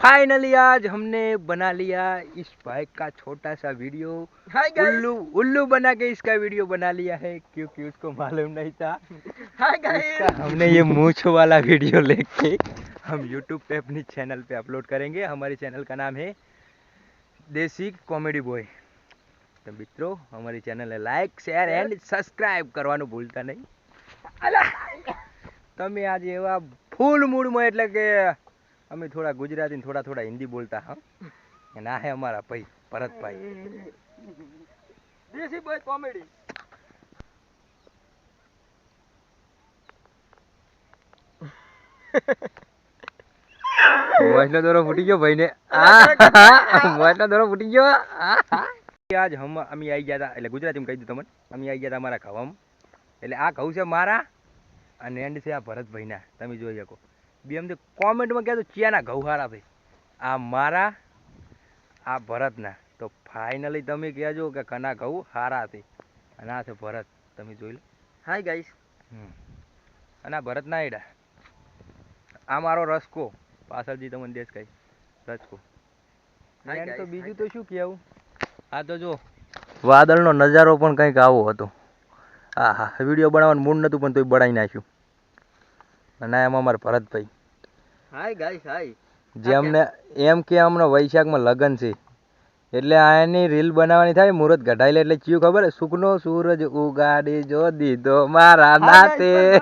Finally आज हमने बना लिया इस बाइक का छोटा सा वीडियो हाय गाइस उल्लू उल्लू बना के इसका वीडियो बना लिया है क्योंकि उसको मालूम नहीं था हाय इसका गाइस हमने ये मूछ वाला वीडियो लेके हम यूट्यूब पे अपनी चैनल पे अपलोड करेंगे हमारे चैनल का नाम है देसी कॉमेडी बॉय તો મિત્રો અમારી ચેનલને લાઈક શેર એન્ડ સબસ્ક્રાઇબ કરવાનું ભૂલતા નહીં તમે આજે એવા ફૂલ મૂડમાં એટલે કે અમે થોડા ગુજરાતી થોડા થોડા હિન્દી બોલતા હા. અને આ હે અમારા ભાઈ ભરતભાઈ. દેસી ભાઈ કોમેડી. મોજનો દોરો ફૂટી ગયો ભાઈને. આ મોજનો દોરો ફૂટી ગયો. આજ હમ અમે આવી ગયા હતા એટલે ગુજરાતીમાં કહી દઉં તમને. અમે આવી ગયા હતા અમારા ઘઉં. એટલે આ ઘઉં છે મારા અને એન્ડ છે આ ભરતભાઈના. તમે જોઈ શકો. બે એમ કોમેન્ટમાં કહેતો ચિયાના ઘઉહારા ભાઈ. આ મારા આ ભરતના. તો ફાઇનલી તમે કહેજો કે કના ઘઉં હારા છે. અને આ છે ભરત. તમે જોઈ લો. હાય ગાઈસ અને આ ભરત નાયડા આ મારો રસકો. પાછળથી તમને દેશ કઈ રસકો તો બીજું તો શું કહેવું? આ તો જો વાદળનો નજારો પણ કંઈક આવો હતો. હા હા વીડિયો બનાવવાનું મૂડ નહોતું પણ તોય બનાવી નાખ્યું. અને અમારે એમાં અમારા ભરતભાઈ. Hi guys hi. જે અમને એમ કે હમણાં વૈશાખમાં લગ્ન છે. એટલે આની રીલ બનાવવાની થાય મુહૂર્ત ઘટાઈ લે એટલે ચિયું ખબર? હે? સુખનો સૂરજ ઉગાડી જો દીધો મારા નાતે.